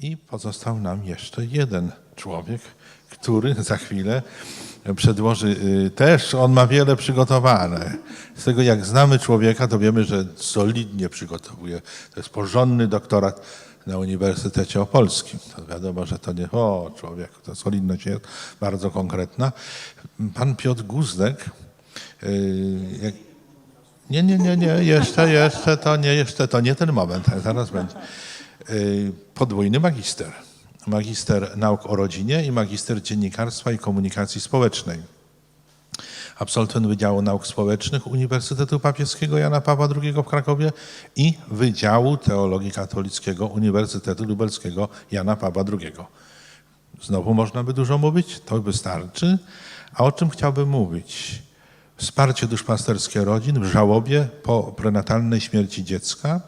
I pozostał nam jeszcze jeden człowiek, który za chwilę przedłoży y, też, on ma wiele przygotowane. Z tego jak znamy człowieka, to wiemy, że solidnie przygotowuje. To jest porządny doktorat na Uniwersytecie Opolskim. To wiadomo, że to nie, o człowiek, to solidność jest bardzo konkretna. Pan Piotr Guzdek, y, jak, nie, nie, nie, nie, jeszcze, jeszcze to nie, jeszcze to nie ten moment, zaraz będzie. Y, Podwójny magister. Magister nauk o rodzinie i magister dziennikarstwa i komunikacji społecznej. Absolwent Wydziału Nauk Społecznych Uniwersytetu Papieskiego Jana Pawła II w Krakowie i Wydziału Teologii Katolickiego Uniwersytetu Lubelskiego Jana Pawła II. Znowu można by dużo mówić, to wystarczy. A o czym chciałbym mówić? Wsparcie duszpasterskie rodzin w żałobie po prenatalnej śmierci dziecka,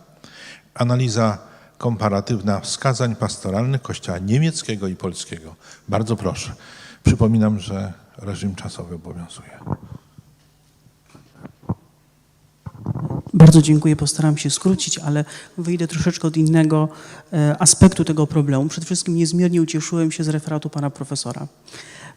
analiza komparatywna wskazań pastoralnych Kościoła niemieckiego i polskiego. Bardzo proszę. Przypominam, że reżim czasowy obowiązuje. Bardzo dziękuję, postaram się skrócić, ale wyjdę troszeczkę od innego e, aspektu tego problemu. Przede wszystkim niezmiernie ucieszyłem się z referatu pana profesora,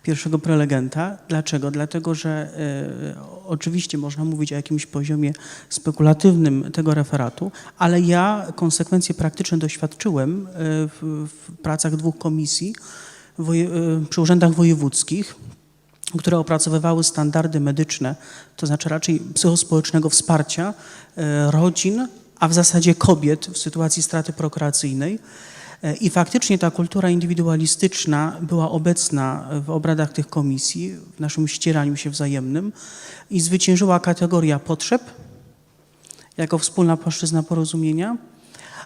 pierwszego prelegenta. Dlaczego? Dlatego, że e, oczywiście można mówić o jakimś poziomie spekulatywnym tego referatu, ale ja konsekwencje praktyczne doświadczyłem e, w, w pracach dwóch komisji e, przy urzędach wojewódzkich które opracowywały standardy medyczne, to znaczy raczej psychospołecznego wsparcia rodzin, a w zasadzie kobiet w sytuacji straty prokreacyjnej. E, I faktycznie ta kultura indywidualistyczna była obecna w obradach tych komisji, w naszym ścieraniu się wzajemnym i zwyciężyła kategoria potrzeb jako wspólna płaszczyzna porozumienia,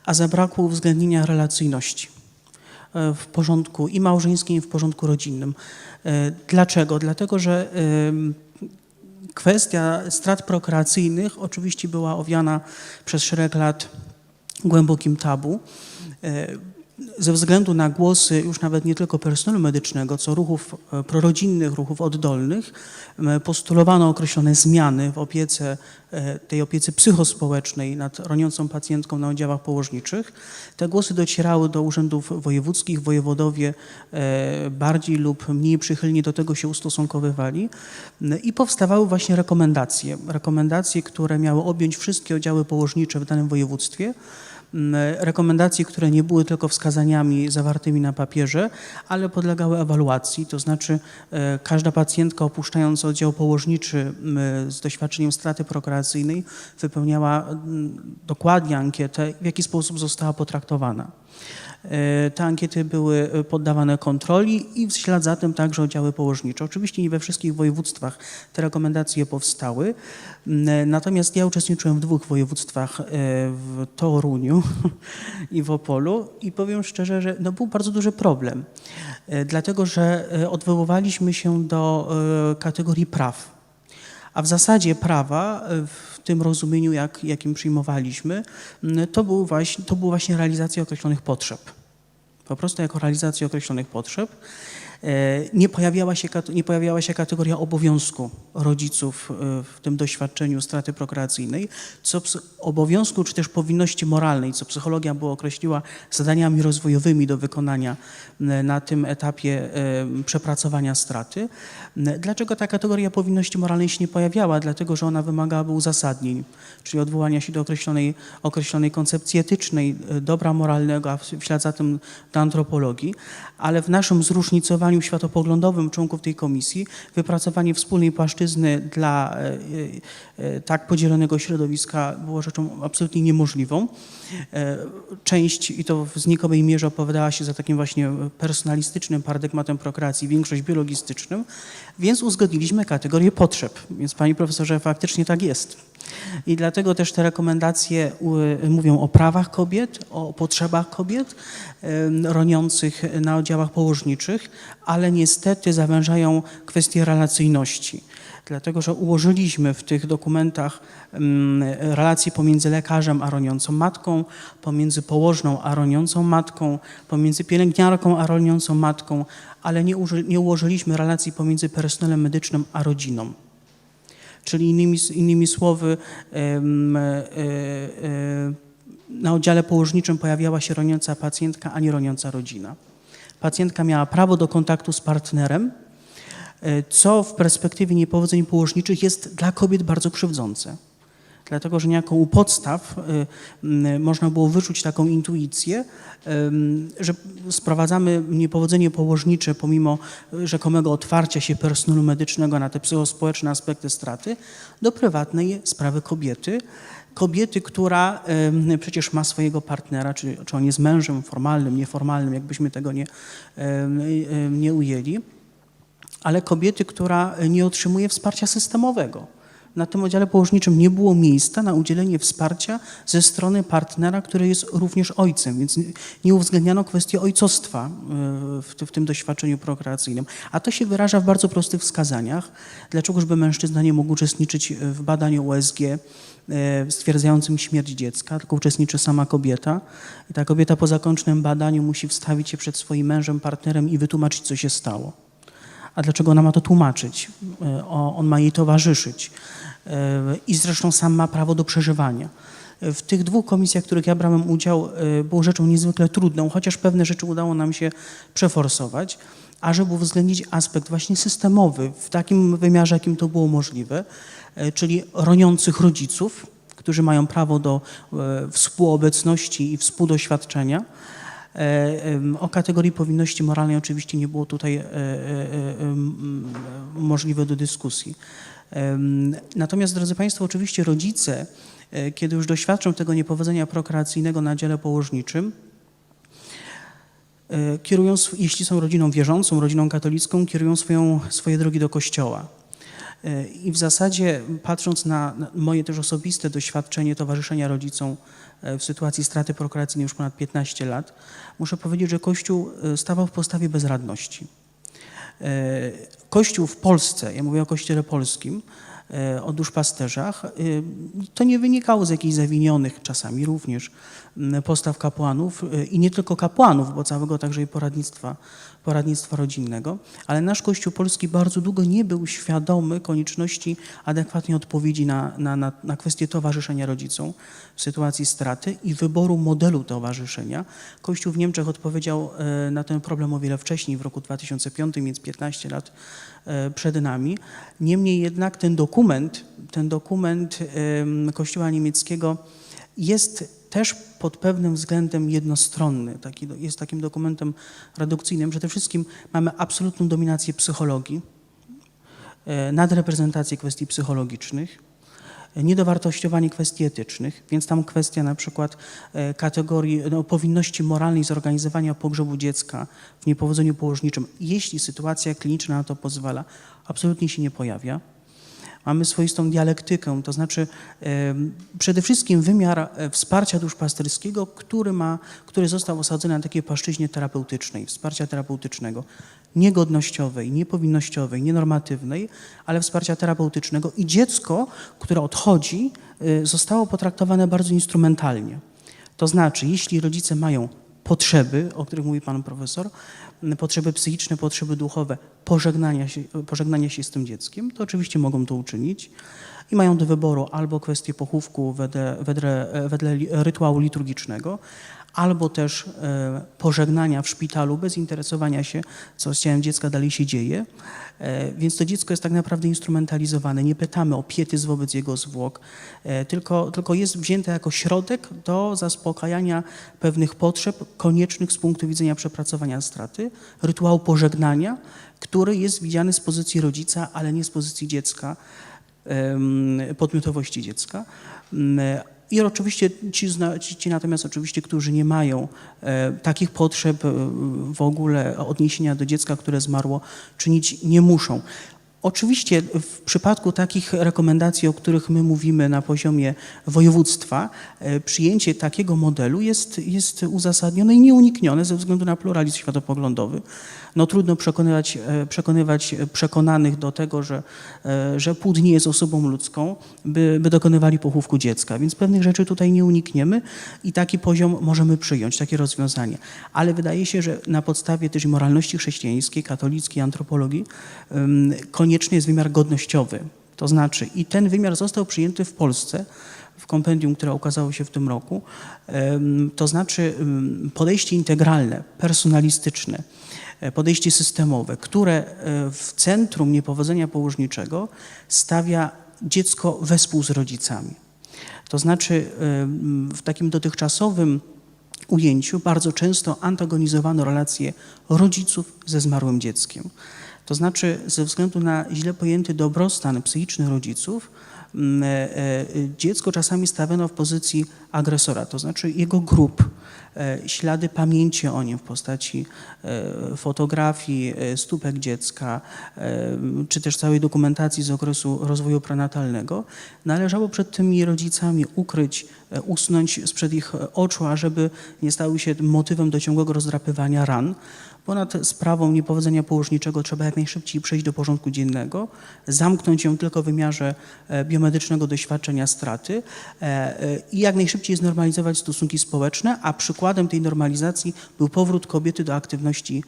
a zabrakło uwzględnienia relacyjności e, w porządku i małżeńskim, i w porządku rodzinnym. E, Dlaczego? Dlatego, że kwestia strat prokreacyjnych oczywiście była owiana przez szereg lat głębokim tabu. Ze względu na głosy już nawet nie tylko personelu medycznego, co ruchów e, prorodzinnych, ruchów oddolnych, postulowano określone zmiany w opiece, e, tej opiece psychospołecznej nad roniącą pacjentką na oddziałach położniczych. Te głosy docierały do urzędów wojewódzkich, wojewodowie e, bardziej lub mniej przychylnie do tego się ustosunkowywali i powstawały właśnie rekomendacje. Rekomendacje, które miały objąć wszystkie oddziały położnicze w danym województwie. M, Rekomendacje, które nie były tylko wskazaniami zawartymi na papierze, ale podlegały ewaluacji, to znaczy e, każda pacjentka opuszczając oddział położniczy z doświadczeniem straty prokreacyjnej wypełniała dokładnie ankietę, w jaki sposób została potraktowana. E, Te ankiety były e, poddawane kontroli i w ślad za tym także oddziały położnicze. Oczywiście nie we wszystkich województwach te rekomendacje powstały, m, natomiast ja uczestniczyłem w dwóch województwach, e, w Toruniu i w Opolu i powiem szczerze, że no był bardzo duży problem, e, dlatego że e, odwoływaliśmy się do e, kategorii praw. A w zasadzie prawa e, w tym rozumieniu, jak, jakim przyjmowaliśmy, m, to, był właśnie, to była właśnie realizacja określonych potrzeb. Po prostu jako realizacja określonych potrzeb. E, Nie pojawiała, się, nie pojawiała się kategoria obowiązku rodziców e, w tym doświadczeniu straty prokreacyjnej, co obowiązku czy też powinności moralnej, co psychologia była określiła zadaniami rozwojowymi do wykonania na tym etapie przepracowania straty. Dlaczego ta kategoria powinności moralnej się nie pojawiała? Dlatego, że ona wymagałaby uzasadnień, czyli odwołania się do określonej, określonej koncepcji etycznej, e, dobra moralnego, a w ślad za tym do antropologii, ale w naszym zróżnicowaniu światopoglądowym członków tej komisji wypracowanie wspólnej płaszczyzny dla e, e, e, tak podzielonego środowiska było rzeczą absolutnie niemożliwą. Część, i to w znikomej mierze opowiadała się za takim właśnie personalistycznym paradygmatem prokreacji, większość biologistycznym, więc uzgodniliśmy kategorię potrzeb. Więc panie profesorze, faktycznie tak jest. I dlatego też te rekomendacje mówią o prawach kobiet, o potrzebach kobiet roniących na oddziałach położniczych, ale niestety zawężają kwestie relacyjności. Dlatego, że ułożyliśmy w tych dokumentach relacje pomiędzy lekarzem a roniącą matką, pomiędzy położną a roniącą matką, pomiędzy pielęgniarką a roniącą matką, ale nie ułożyliśmy relacji pomiędzy personelem medycznym a rodziną. Czyli innymi, innymi słowy, e, e, na oddziale położniczym pojawiała się roniąca pacjentka, a nie roniąca rodzina. Pacjentka miała prawo do kontaktu z partnerem, e, co w perspektywie niepowodzeń położniczych jest dla kobiet bardzo krzywdzące. Dlatego, że niejako u podstaw y, można było wyczuć taką intuicję, że sprowadzamy niepowodzenie położnicze pomimo y, rzekomego otwarcia się personelu medycznego na te psychospołeczne aspekty straty do prywatnej sprawy kobiety. Kobiety, która przecież ma swojego partnera, czy, czy on jest mężem formalnym, nieformalnym, jakbyśmy tego nie, ym, nie ujęli ale kobiety, która nie otrzymuje wsparcia systemowego. Na tym oddziale położniczym nie było miejsca na udzielenie wsparcia ze strony partnera, który jest również ojcem, więc nie- uwzględniano kwestii ojcostwa y, w, ty- w tym doświadczeniu prokreacyjnym. A to się wyraża w bardzo prostych wskazaniach. Dlaczegożby mężczyzna nie mógł uczestniczyć w badaniu USG y, stwierdzającym śmierć dziecka, tylko uczestniczy sama kobieta. I ta kobieta po zakończonym badaniu musi wstawić się przed swoim mężem, partnerem i wytłumaczyć, co się stało. A dlaczego ona ma to tłumaczyć? E, On ma jej towarzyszyć. E, I zresztą sam ma prawo do przeżywania. E, W tych dwóch komisjach, w których ja brałem udział, było rzeczą niezwykle trudną, chociaż pewne rzeczy udało nam się przeforsować, ażeby uwzględnić aspekt właśnie systemowy w takim wymiarze, jakim to było możliwe, czyli roniących rodziców, którzy mają prawo do współobecności i współdoświadczenia. E, O kategorii powinności moralnej oczywiście nie było tutaj e, e, możliwe do dyskusji. Natomiast, drodzy Państwo, oczywiście rodzice, kiedy już doświadczą tego niepowodzenia prokreacyjnego na dziele położniczym, kierują, jeśli są rodziną wierzącą, rodziną katolicką, kierują swoją, swoje drogi do kościoła. I w zasadzie, patrząc na moje też osobiste doświadczenie towarzyszenia rodzicom e, w sytuacji straty prokreacyjnej już ponad 15 lat, muszę powiedzieć, że Kościół e, stawał w postawie bezradności. E, Kościół w Polsce, ja mówię o Kościele polskim, o duszpasterzach, to nie wynikało z jakichś zawinionych czasami również postaw kapłanów i nie tylko kapłanów, bo całego także i poradnictwa, poradnictwa rodzinnego, ale nasz Kościół polski bardzo długo nie był świadomy konieczności adekwatnej odpowiedzi na, na, na, na kwestię towarzyszenia rodzicom w sytuacji straty i wyboru modelu towarzyszenia. Kościół w Niemczech odpowiedział e, na ten problem o wiele wcześniej, w roku 2005, więc 15 lat e, przed nami. Niemniej jednak ten dokument, ten dokument Kościoła niemieckiego jest też pod pewnym względem jednostronny. Taki, jest takim dokumentem redukcyjnym. Przede wszystkim mamy absolutną dominację psychologii, e, nadreprezentację kwestii psychologicznych, e, niedowartościowanie kwestii etycznych, więc tam kwestia na przykład e, kategorii no, powinności moralnej zorganizowania pogrzebu dziecka w niepowodzeniu położniczym, jeśli sytuacja kliniczna na to pozwala, absolutnie się nie pojawia. Mamy swoistą dialektykę, to znaczy przede wszystkim wymiar e, wsparcia duszpasterskiego, który, ma, który został osadzony na takiej płaszczyźnie terapeutycznej, wsparcia terapeutycznego, niegodnościowej, niepowinnościowej, nienormatywnej, ale wsparcia terapeutycznego i dziecko, które odchodzi, y, zostało potraktowane bardzo instrumentalnie. To znaczy, jeśli rodzice mają potrzeby, o których mówi pan profesor, potrzeby psychiczne, potrzeby duchowe, pożegnania się, pożegnania się z tym dzieckiem, to oczywiście mogą to uczynić i mają do wyboru albo kwestię pochówku wedle, wedle, wedle rytuału liturgicznego, albo też e, pożegnania w szpitalu bez interesowania się, co z ciałem dziecka dalej się dzieje. E, Więc to dziecko jest tak naprawdę instrumentalizowane. Nie pytamy o pietyzm wobec jego zwłok, e, tylko, tylko jest wzięte jako środek do zaspokajania pewnych potrzeb koniecznych z punktu widzenia przepracowania straty, rytuału pożegnania, który jest widziany z pozycji rodzica, ale nie z pozycji dziecka, podmiotowości dziecka. I oczywiście ci, ci natomiast oczywiście, którzy nie mają e, takich potrzeb e, w ogóle odniesienia do dziecka, które zmarło, czynić nie muszą. Oczywiście w przypadku takich rekomendacji, o których my mówimy na poziomie województwa, e, przyjęcie takiego modelu jest, jest uzasadnione i nieuniknione ze względu na pluralizm światopoglądowy. No trudno przekonywać, e, przekonywać przekonanych do tego, że, e, że płód nie jest osobą ludzką, by, by dokonywali pochówku dziecka. Więc pewnych rzeczy tutaj nie unikniemy i taki poziom możemy przyjąć, takie rozwiązanie. Ale wydaje się, że na podstawie też moralności chrześcijańskiej, katolickiej, antropologii em, konieczny jest wymiar godnościowy. To znaczy, i ten wymiar został przyjęty w Polsce w kompendium, które ukazało się w tym roku. To znaczy podejście integralne, personalistyczne, e, podejście systemowe, które e, w centrum niepowodzenia położniczego stawia dziecko wespół z rodzicami. To znaczy w takim dotychczasowym ujęciu bardzo często antagonizowano relacje rodziców ze zmarłym dzieckiem. To znaczy, ze względu na źle pojęty dobrostan psychiczny rodziców, m, e, e, dziecko czasami stawiano w pozycji agresora, to znaczy jego grup, ślady pamięci o nim w postaci e, fotografii, e, stópek dziecka, e, czy też całej dokumentacji z okresu rozwoju prenatalnego, należało przed tymi rodzicami ukryć, e, usunąć sprzed ich oczu, ażeby nie stały się motywem do ciągłego rozdrapywania ran. Ponad sprawą niepowodzenia położniczego trzeba jak najszybciej przejść do porządku dziennego, zamknąć ją tylko w wymiarze e, biomedycznego doświadczenia straty e, e, i jak najszybciej znormalizować stosunki społeczne, a przykładem tej normalizacji był powrót kobiety do aktywności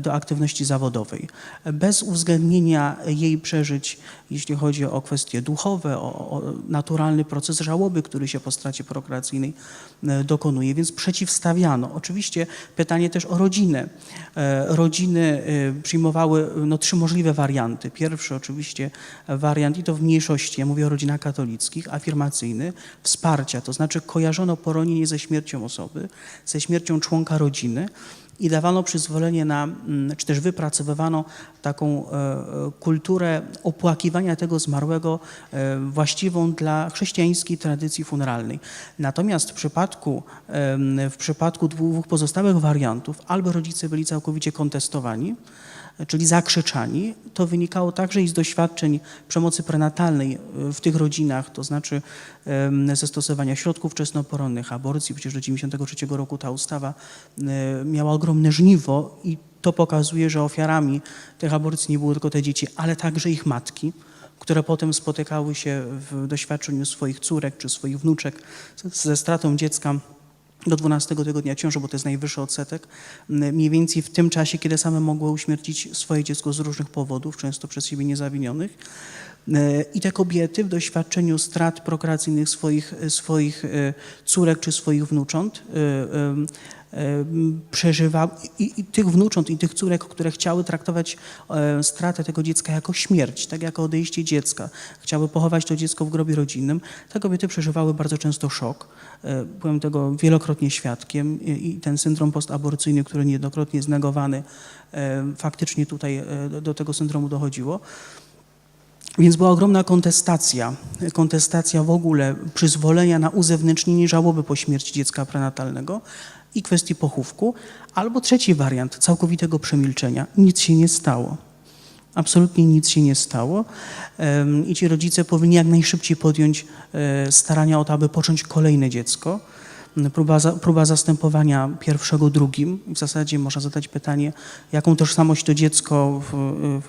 do aktywności zawodowej. Bez uwzględnienia jej przeżyć, jeśli chodzi o kwestie duchowe, o, o naturalny proces żałoby, który się po stracie prokreacyjnej e, dokonuje, więc przeciwstawiano. Oczywiście pytanie też o rodzinę. E, Rodziny e, przyjmowały no, trzy możliwe warianty. Pierwszy oczywiście wariant, i to w mniejszości, ja mówię o rodzinach katolickich, afirmacyjny, wsparcia, to znaczy kojarzono poronienie ze śmiercią osoby, ze śmiercią członka rodziny, i dawano przyzwolenie na, mm, czy też wypracowywano taką e, e, kulturę opłakiwania tego zmarłego e, właściwą dla chrześcijańskiej tradycji funeralnej. Natomiast w przypadku, w przypadku dwóch pozostałych wariantów albo rodzice byli całkowicie kontestowani, czyli zakrzyczani. To wynikało także i z doświadczeń przemocy prenatalnej e, w tych rodzinach, to znaczy ze stosowania środków wczesnoporonnych, aborcji. Przecież do 1993 roku ta ustawa e, miała ogromne żniwo i to pokazuje, że ofiarami tych aborcji nie były tylko te dzieci, ale także ich matki które potem spotykały się w doświadczeniu swoich córek czy swoich wnuczek ze stratą dziecka do 12 tygodnia ciąży, bo to jest najwyższy odsetek, mniej więcej w tym czasie, kiedy same mogły uśmiercić swoje dziecko z różnych powodów, często przez siebie niezawinionych. E, I te kobiety w doświadczeniu strat prokreacyjnych swoich, swoich e, córek czy swoich wnucząt e, e, e, przeżywały, i, i tych wnucząt i tych córek, które chciały traktować e, stratę tego dziecka jako śmierć, tak jako odejście dziecka, chciały pochować to dziecko w grobie rodzinnym, te kobiety przeżywały bardzo często szok. E, Byłem tego wielokrotnie świadkiem i ten syndrom postaborcyjny, który niejednokrotnie jest negowany, e, faktycznie tutaj e, do tego syndromu dochodziło. Więc była ogromna kontestacja, kontestacja w ogóle przyzwolenia na uzewnętrznienie żałoby po śmierci dziecka prenatalnego i kwestii pochówku, albo trzeci wariant całkowitego przemilczenia. Nic się nie stało. Absolutnie nic się nie stało i ci rodzice powinni jak najszybciej podjąć e, starania o to, aby począć kolejne dziecko. Próba, próba zastępowania pierwszego drugim. W zasadzie można zadać pytanie, jaką tożsamość to dziecko w,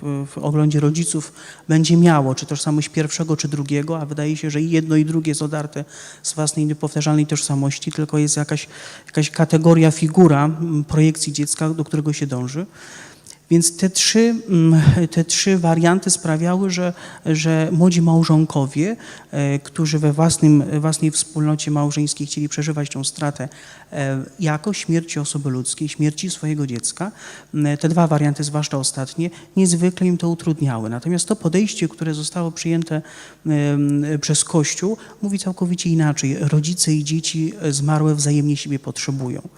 w, w oglądzie rodziców będzie miało, czy tożsamość pierwszego, czy drugiego, a wydaje się, że i jedno i drugie jest odarte z własnej niepowtarzalnej tożsamości, tylko jest jakaś, jakaś kategoria, figura projekcji dziecka, do którego się dąży. Więc te trzy, mm, te trzy warianty sprawiały, że, że młodzi małżonkowie, e, którzy we własnym, własnej wspólnocie małżeńskiej chcieli przeżywać tą stratę e, jako śmierci osoby ludzkiej, śmierci swojego dziecka, te dwa warianty, zwłaszcza ostatnie, niezwykle im to utrudniały. Natomiast to podejście, które zostało przyjęte przez Kościół, mówi całkowicie inaczej. Rodzice i dzieci zmarłe wzajemnie siebie potrzebują.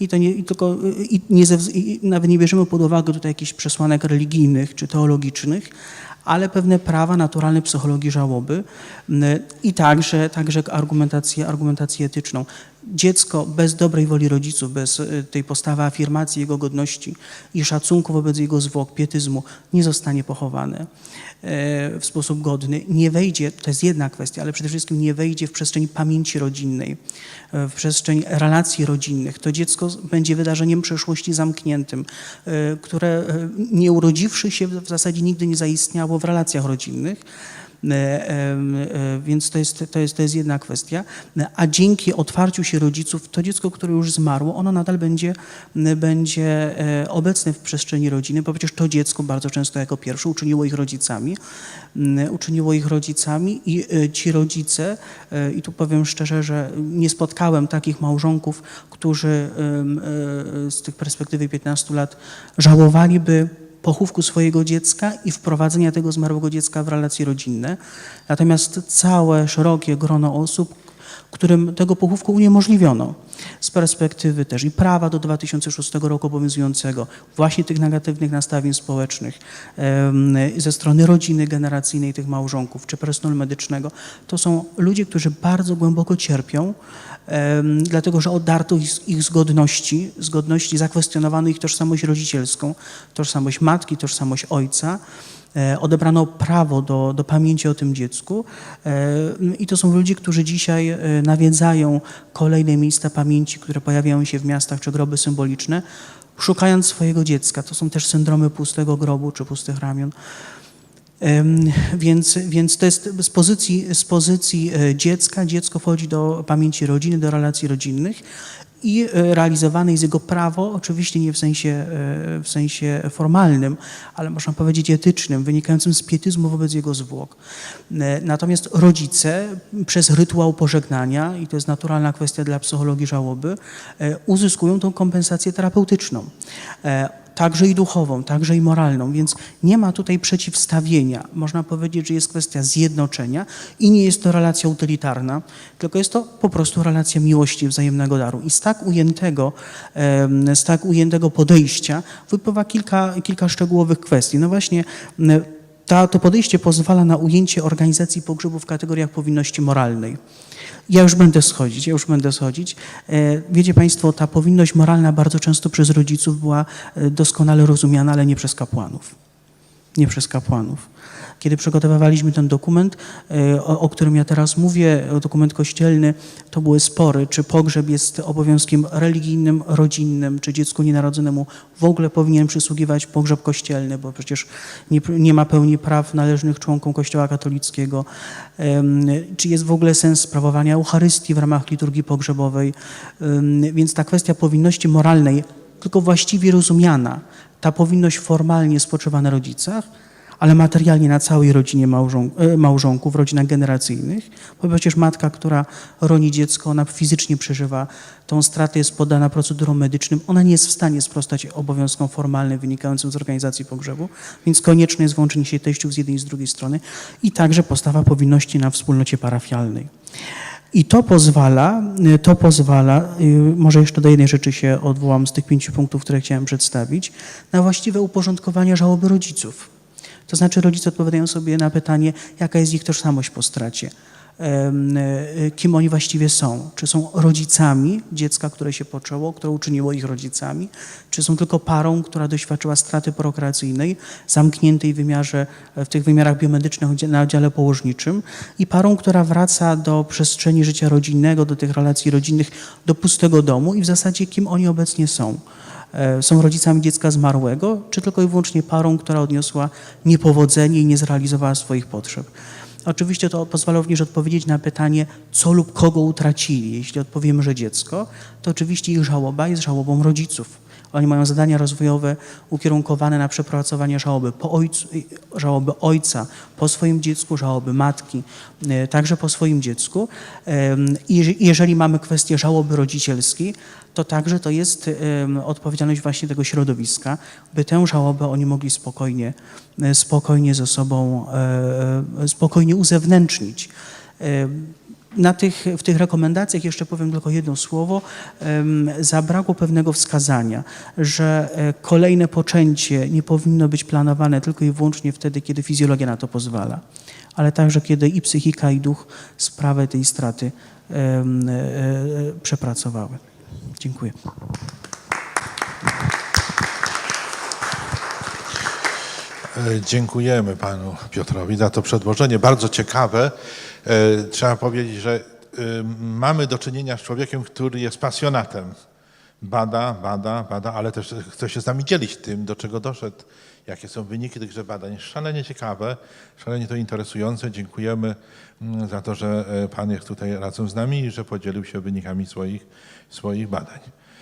I to nie, i tylko, i nie i nawet nie bierzemy pod uwagę tutaj jakichś przesłanek religijnych czy teologicznych, ale pewne prawa naturalne psychologii żałoby m, i także, także argumentację, argumentację etyczną. Dziecko bez dobrej woli rodziców, bez y, tej postawy afirmacji jego godności i szacunku wobec jego zwłok, pietyzmu, nie zostanie pochowane w sposób godny. Nie wejdzie, to jest jedna kwestia, ale przede wszystkim nie wejdzie w przestrzeń pamięci rodzinnej, e, w przestrzeń relacji rodzinnych. To dziecko będzie wydarzeniem przeszłości zamkniętym, e, które e, nie urodziwszy się w zasadzie nigdy nie zaistniało w relacjach rodzinnych. E, em, e, Więc to jest, to, jest, to jest jedna kwestia. A dzięki otwarciu się rodziców, to dziecko, które już zmarło, ono nadal będzie, będzie e, obecne w przestrzeni rodziny, bo przecież to dziecko bardzo często jako pierwsze uczyniło ich rodzicami, m, uczyniło ich rodzicami i e, ci rodzice, e, i tu powiem szczerze, że nie spotkałem takich małżonków, którzy e, z tych perspektywy 15 lat żałowaliby pochówku swojego dziecka i wprowadzenia tego zmarłego dziecka w relacje rodzinne. Natomiast całe szerokie grono osób, którym tego pochówku uniemożliwiono z perspektywy też i prawa do 2006 roku obowiązującego, właśnie tych negatywnych nastawień społecznych ze strony rodziny generacyjnej tych małżonków czy personelu medycznego, to są ludzie, którzy bardzo głęboko cierpią, dlatego że odarto ich, ich z zakwestionowano ich tożsamość rodzicielską, tożsamość matki, tożsamość ojca. E, Odebrano prawo do, do pamięci o tym dziecku E, i to są ludzie, którzy dzisiaj e, nawiedzają kolejne miejsca pamięci, które pojawiają się w miastach, czy groby symboliczne, szukając swojego dziecka. To są też syndromy pustego grobu czy pustych ramion. Więc, więc to jest z pozycji, z pozycji dziecka. Dziecko wchodzi do pamięci rodziny, do relacji rodzinnych i e, realizowane jest jego prawo, oczywiście nie w sensie, e, w sensie formalnym, ale można powiedzieć etycznym, wynikającym z pietyzmu wobec jego zwłok. E, Natomiast rodzice przez rytuał pożegnania, i to jest naturalna kwestia dla psychologii żałoby, uzyskują tą kompensację terapeutyczną. Także i duchową, także i moralną, więc nie ma tutaj przeciwstawienia. Można powiedzieć, że jest kwestia zjednoczenia i nie jest to relacja utylitarna, tylko jest to po prostu relacja miłości, wzajemnego daru. I z tak ujętego, z tak ujętego podejścia wypływa kilka, kilka szczegółowych kwestii. No właśnie, ta, to podejście pozwala na ujęcie organizacji pogrzebu w kategoriach powinności moralnej. Ja już będę schodzić, ja już będę schodzić. E, Wiecie Państwo, ta powinność moralna bardzo często przez rodziców była e, doskonale rozumiana, ale nie przez kapłanów. Nie przez kapłanów. Kiedy przygotowywaliśmy ten dokument, e, o, o którym ja teraz mówię, dokument kościelny, to były spory, czy pogrzeb jest obowiązkiem religijnym, rodzinnym, czy dziecku nienarodzonemu w ogóle powinien przysługiwać pogrzeb kościelny, bo przecież nie, nie ma pełni praw należnych członkom Kościoła katolickiego. Czy jest w ogóle sens sprawowania Eucharystii w ramach liturgii pogrzebowej. Więc ta kwestia powinności moralnej, tylko właściwie rozumiana, ta powinność formalnie spoczywa na rodzicach, ale materialnie na całej rodzinie małżon, e, małżonków, rodzinach generacyjnych, bo przecież matka, która roni dziecko, ona fizycznie przeżywa tą stratę, jest poddana procedurom medycznym, ona nie jest w stanie sprostać obowiązkom formalnym wynikającym z organizacji pogrzebu, więc konieczne jest włączenie się teściów z jednej i z drugiej strony i także postawa powinności na wspólnocie parafialnej. I to pozwala, y, to pozwala, y, może jeszcze do jednej rzeczy się odwołam z tych pięciu punktów, które chciałem przedstawić, na właściwe uporządkowanie żałoby rodziców. To znaczy rodzice odpowiadają sobie na pytanie, jaka jest ich tożsamość po stracie, y, kim oni właściwie są. Czy są rodzicami dziecka, które się poczęło, które uczyniło ich rodzicami, czy są tylko parą, która doświadczyła straty prokreacyjnej, zamkniętej w wymiarze, w tych wymiarach biomedycznych na oddziale położniczym i parą, która wraca do przestrzeni życia rodzinnego, do tych relacji rodzinnych, do pustego domu i w zasadzie kim oni obecnie są. E, Są rodzicami dziecka zmarłego, czy tylko i wyłącznie parą, która odniosła niepowodzenie i nie zrealizowała swoich potrzeb. Oczywiście to pozwala również odpowiedzieć na pytanie, co lub kogo utracili. Jeśli odpowiemy, że dziecko, to oczywiście ich żałoba jest żałobą rodziców. Oni mają zadania rozwojowe ukierunkowane na przepracowanie żałoby, po ojcu, żałoby ojca po swoim dziecku, żałoby matki, e, także po swoim dziecku. Em, I jeże- jeżeli mamy kwestię żałoby rodzicielskiej, to także to jest odpowiedzialność właśnie tego środowiska, by tę żałobę oni mogli spokojnie, e, spokojnie ze sobą, e, e, spokojnie uzewnętrznić. Na tych, w tych rekomendacjach jeszcze powiem tylko jedno słowo. Zabrakło pewnego wskazania, że kolejne poczęcie nie powinno być planowane tylko i wyłącznie wtedy, kiedy fizjologia na to pozwala, ale także kiedy i psychika, i duch sprawę tej straty przepracowały. Dziękuję. E, Dziękujemy panu Piotrowi za to przedłożenie. Bardzo ciekawe. E, Trzeba powiedzieć, że e, mamy do czynienia z człowiekiem, który jest pasjonatem bada, bada, bada, ale też chce się z nami dzielić tym, do czego doszedł, jakie są wyniki tychże badań. Szalenie ciekawe, szalenie to interesujące. Dziękujemy mm, za to, że e, Pan jest tutaj razem z nami i że podzielił się wynikami swoich, swoich badań.